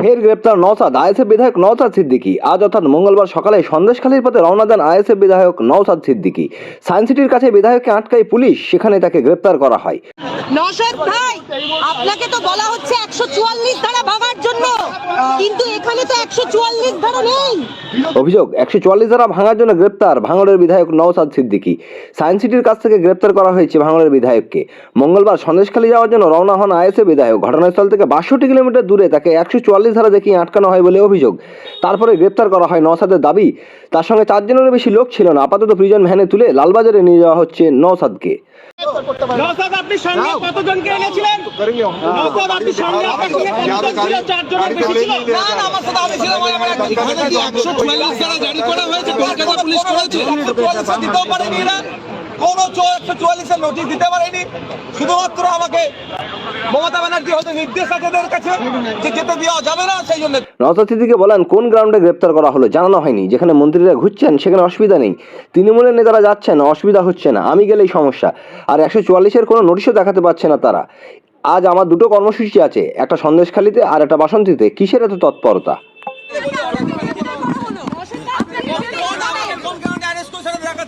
ফের গ্রেপ্তার নওসাদ। আইএসএফ বিধায়ক নওসাদ সিদ্দিকি। আজ অর্থাৎ মঙ্গলবার সকালে সন্দেশখালীর পথে রওনা দেন আইএসএফ বিধায়ক নওসাদ সিদ্দিকি। সায়েন্স সিটির কাছে বিধায়ককে আটকায় পুলিশ, সেখানে তাকে গ্রেপ্তার করা হয়। নশদ ভাই, আপনাকে তো বলা হচ্ছে একশো চুয়াল্লিশ ধারা ভাঙার জন্য। কিন্তু এখানে তো একশো চুয়াল্লিশ ধারা নেই। অভিযোগ, একশো চুয়াল্লিশ ধারা ভাঙার জন্য গ্রেপ্তার ভাঙড়ের বিধায়ক নওসাদ সিদ্দিকী। সায়েন্স সিটির কাছ থেকে গ্রেপ্তার করা হয়েছে ভাঙড়ের বিধায়ককে। মঙ্গলবার সন্দেশখালী যাওয়ার জন্য রওনা হন আইএসএ বিধায়ক। ঘটনাস্থল থেকে বাষট্টি কিলোমিটার দূরে তাকে একশো চুয়াল্লিশ ধারা দেখিয়ে আটকানো হয় বলে অভিযোগ। তারপরে গ্রেপ্তার করা হয় নওসাদের দাবি। তার সঙ্গে চারজনেরও বেশি লোক ছিল না। আপাতত প্রিজন ভ্যানে তুলে লালবাজারে নিয়ে যাওয়া হচ্ছে নওসাদকে। নওসাদ আপনি সঙ্গে কতজনকে এনেছিলেন আপনি সঙ্গে আপনার সঙ্গে কতজন চারজনের বেশি ছিল না না আমার সাথে আমি ছিলাম এখানে কি একশো চুয়াল্লিশ ধারা জারি করা হয়েছে কলকাতা পুলিশ করেছে দিতেও পারেনি এরা কোনো একশো চুয়াল্লিশের নোটিশ দিতে পারেনি শুধুমাত্র আমাকে মমতা ব্যানার্জি হয়তো নির্দেশ আছে এদের কাছে যে যেতে দেওয়া যাবে না, সেই জন্য নওসাদ সিদ্দিকে বলেন, কোন গ্রাউন্ডে গ্রেপ্তার করা হলো জানানো হয়নি। যেখানে মন্ত্রীরা ঘুরছেন, সেখানে অসুবিধা নেই। তৃণমূলের নেতারা যাচ্ছেন, অসুবিধা হচ্ছে না। আমি গেলেই সমস্যা। আর একশো চুয়াল্লিশের কোনো নোটিশও দেখাতে পারছে না তারা। আজ আমার দুটো কর্মসূচি আছে, একটা সন্দেশখালিতে আর একটা বাসন্তীতে। কিসের এত তৎপরতা কোন কারণে অ্যারেস্ট করে সেটা দেখাতে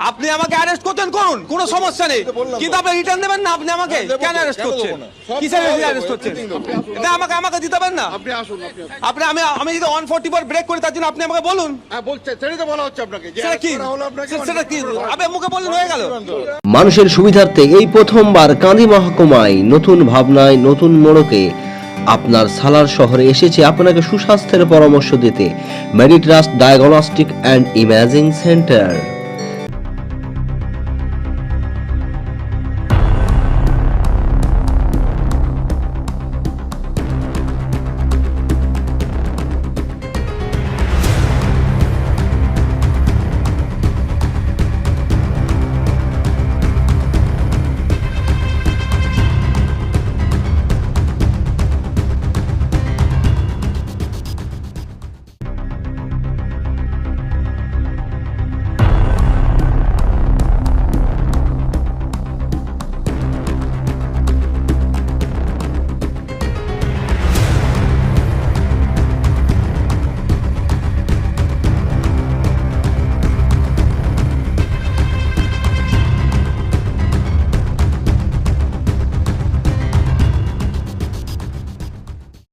আপনি আমাকে অ্যারেস্ট করতেন করুন কোনো সমস্যা নেই। কিন্তু আপনি রিটার্ন দেবেন না আপনি আমাকে হ্যাঁ, কেন অ্যারেস্ট করছেন? কিসের অ্যারেস্ট করছেন? এটা আমাকে আমাকে দিতে পারেন না? আপনি আসুন আপনি আমি আমি যদি ওয়ান ফোর্টি ফোর ব্রেক করি তার জন্য আপনি আমাকে বলুন। হ্যাঁ বলছে সেটাই তো বলা হচ্ছে আপনাকে। সেটা কি? করা হলো আপনাকে সে- সেটা কি? আবে মুখে বললেন হয়ে গেল। মানুষের সুবিধার্থে এই প্রথমবার কাঁদি মহকুমায় নতুন ভাবনায় নতুন মোড়কে আপনার সালার শহরে এসেছে আপনাকে সুস্বাস্থ্যের পরামর্শ দিতে। Meditrust diagnostic and imaging centre